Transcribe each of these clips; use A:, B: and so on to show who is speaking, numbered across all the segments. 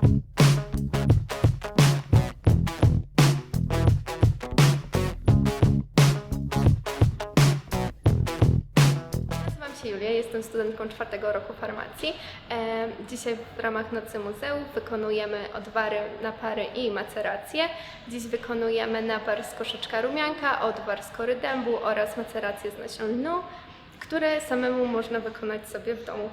A: Się Julia, jestem studentką czwartego roku farmacji. E, Dzisiaj w ramach Nocy Muzeów wykonujemy odwary, napary i maceracje. Dziś wykonujemy napar z koszyczka rumianka, odwar z kory dębu oraz macerację z nasion lnu, które samemu można wykonać sobie w domu.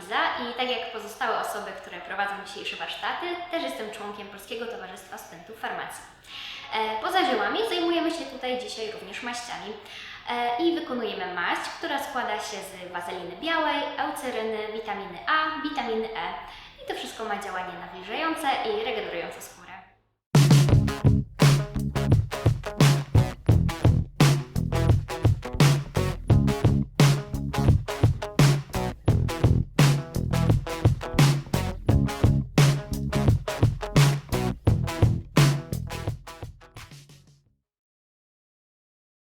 B: Iza i tak jak pozostałe osoby, które prowadzą dzisiejsze warsztaty, też jestem członkiem Polskiego Towarzystwa Studentów Farmacji. E, Poza ziołami zajmujemy się tutaj dzisiaj również maściami E, i wykonujemy maść, która składa się z wazeliny białej, euceryny, witaminy A, witaminy E i to wszystko ma działanie nawilżające i regenerujące skórę.